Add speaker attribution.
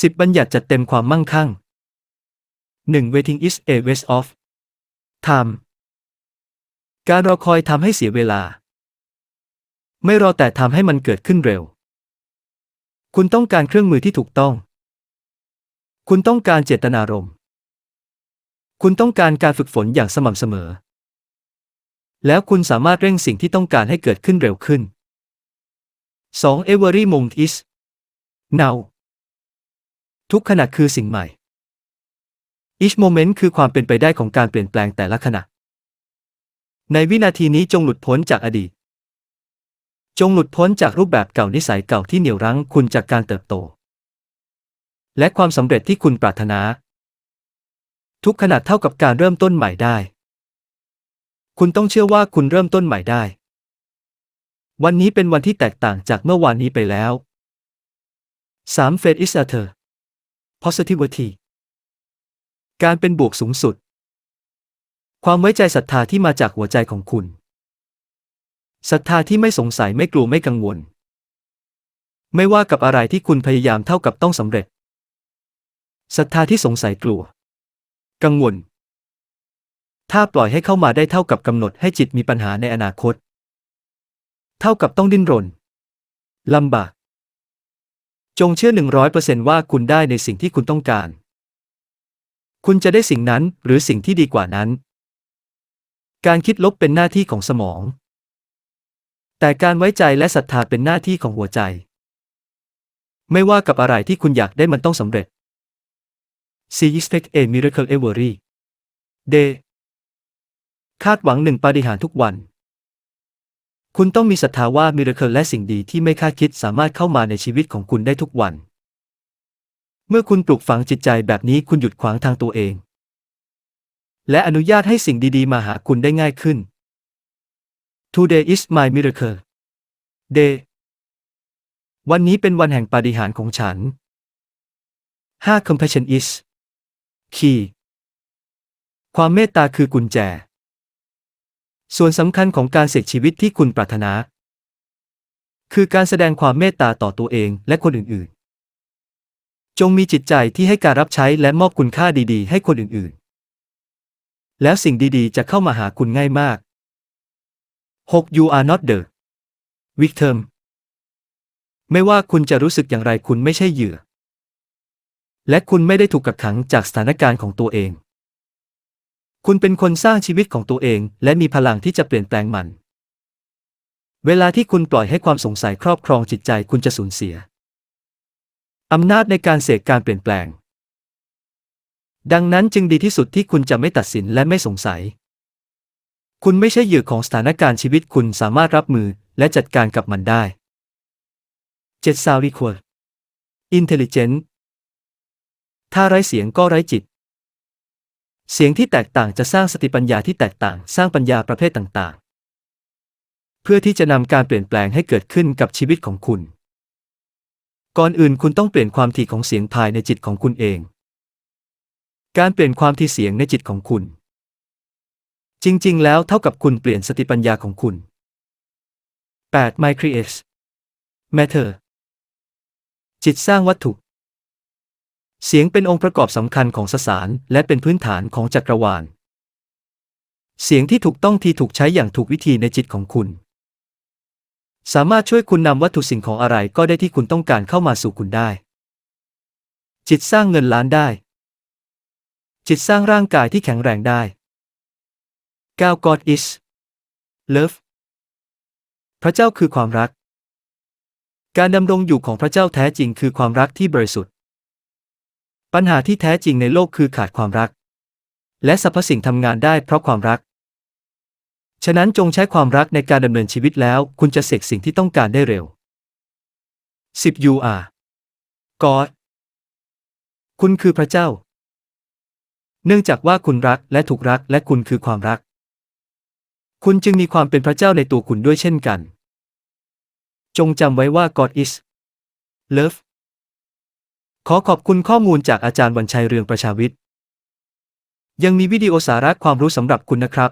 Speaker 1: สิบบัญญัติจัดเต็มความมั่งคั่งหนึ่ง waiting is a waste of time การรอคอยทำให้เสียเวลา ไม่รอแต่ทำให้มันเกิดขึ้นเร็ว คุณต้องการเครื่องมือที่ถูกต้อง คุณต้องการเจตนารมณ์ คุณต้องการการฝึกฝนอย่างสม่ำเสมอ แล้วคุณสามารถเร่งสิ่งที่ต้องการให้เกิดขึ้นเร็วขึ้น 2. Every moment is now ทุกขณะคือสิ่งใหม่ each moment คือความเป็นไปได้ของการเปลี่ยนแปลงแต่ละขณะ ในวินาทีนี้จงหลุดพ้นจากอดีต จงหลุดพ้นจากรูปแบบเก่านิสัยเก่าที่เหนี่ยวรั้งคุณจากการเติบโต และความสำเร็จที่คุณปรารถนา ทุกขณะเท่ากับการเริ่มต้นใหม่ได้ คุณต้องเชื่อว่าคุณเริ่มต้นใหม่ได้ วันนี้เป็นวันที่แตกต่างจากเมื่อวานนี้ไปแล้ว 3. Faith is a t e r positivity การเป็นบวกสูงสุด ความไว้ใจศรัทธาที่มาจากหัวใจของคุณ ศรัทธาที่ไม่สงสัยไม่กลัวไม่กังวล ไม่ว่ากับอะไรที่คุณพยายามเท่ากับต้องสำเร็จ ศรัทธาที่สงสัยกลัว กังวล ถ้าปล่อยให้เข้ามาได้เท่ากับกำหนดให้จิตมีปัญหาในอนาคต เท่ากับต้องดิ้นรนลำบาก จงเชื่อหนึ่งร้อยเปอร์เซนว่าคุณได้ในสิ่งที่คุณต้องการ คุณจะได้สิ่งนั้นหรือสิ่งที่ดีกว่านั้น การคิดลบเป็นหน้าที่ของสมอง แต่การไว้ใจและศรัทธาเป็นหน้าที่ของหัวใจ ไม่ว่ากับอะไรที่คุณอยากได้มันต้องสำเร็จ See expect a miracle every day คาดหวังหนึ่งปาฏิหาริย์ทุกวัน คุณต้องมีศรัทธาว่ามิราเคิลและสิ่งดีที่ไม่คาดคิดสามารถเข้ามาในชีวิตของคุณได้ทุกวัน เมื่อคุณปลูกฝังจิตใจแบบนี้คุณหยุดขวางทางตัวเอง และอนุญาตให้สิ่งดีๆ มาหาคุณได้ง่ายขึ้น Today is my miracle day วันนี้เป็นวันแห่งปาฏิหาริย์ของฉัน 5. Compassion is key ความเมตตาคือกุญแจ ส่วนสำคัญของการเสกชีวิตที่คุณปรารถนา คือการแสดงความเมตตาต่อตัวเองและคนอื่นๆ จงมีจิตใจที่ให้การรับใช้และมอบคุณค่าดีๆ ให้คนอื่นๆ แล้วสิ่งดีๆ จะเข้ามาหาคุณง่ายมาก 6. You are not the victim ไม่ว่าคุณจะรู้สึกอย่างไรคุณไม่ใช่เหยื่อ และคุณไม่ได้ถูกกักขังจากสถานการณ์ของตัวเอง คุณเป็นคนสร้างชีวิตของตัวเอง และมีพลังที่จะเปลี่ยนแปลงมัน เวลาที่คุณปล่อยให้ความสงสัยครอบครองจิตใจคุณจะสูญเสีย อำนาจในการเสกการเปลี่ยนแปลง ดังนั้นจึงดีที่สุดที่คุณจะไม่ตัดสินและไม่สงสัย คุณไม่ใช่เหยื่อของสถานการณ์ชีวิตคุณสามารถรับมือและจัดการกับมันได้7 Sound Equal Intelligent ถ้าไร้เสียงก็ไร้จิต เสียงที่แตกต่างจะสร้างสติปัญญาที่แตกต่าง สร้างปัญญาประเภทต่างๆ เพื่อที่จะนำการเปลี่ยนแปลงให้เกิดขึ้นกับชีวิตของคุณ ก่อนอื่นคุณต้องเปลี่ยนความถี่ของเสียงภายในจิตของคุณเอง การเปลี่ยนความถี่เสียงในจิตของคุณ จริงๆ แล้วเท่ากับคุณเปลี่ยนสติปัญญาของคุณ 8. My creates matter จิตสร้างวัตถุ เสียงเป็นองค์ประกอบสำคัญของสสารและเป็นพื้นฐานของจักรวาล เสียงที่ถูกต้องที่ถูกใช้อย่างถูกวิธีในจิตของคุณ สามารถช่วยคุณนำวัตถุสิ่งของอะไรก็ได้ที่คุณต้องการเข้ามาสู่คุณได้ จิตสร้างเงินล้านได้ จิตสร้างร่างกายที่แข็งแรงได้9 God is love พระเจ้าคือความรัก การดำรงอยู่ของพระเจ้าแท้จริงคือความรักที่บริสุทธิ์ ปัญหาที่แท้จริงในโลกคือขาดความรัก และสรรพสิ่งทำงานได้เพราะความรัก ฉะนั้นจงใช้ความรักในการดำเนินชีวิตแล้ว คุณจะเสกสิ่งที่ต้องการได้เร็ว 10 You are God คุณคือพระเจ้า เนื่องจากว่าคุณรักและถูกรักและคุณคือความรัก คุณจึงมีความเป็นพระเจ้าในตัวคุณด้วยเช่นกัน จงจำไว้ว่า God is love ขอขอบคุณข้อมูลจากอาจารย์วันชัยเรืองประชาวิทย์ ยังมีวิดีโอสาระความรู้สำหรับคุณนะครับ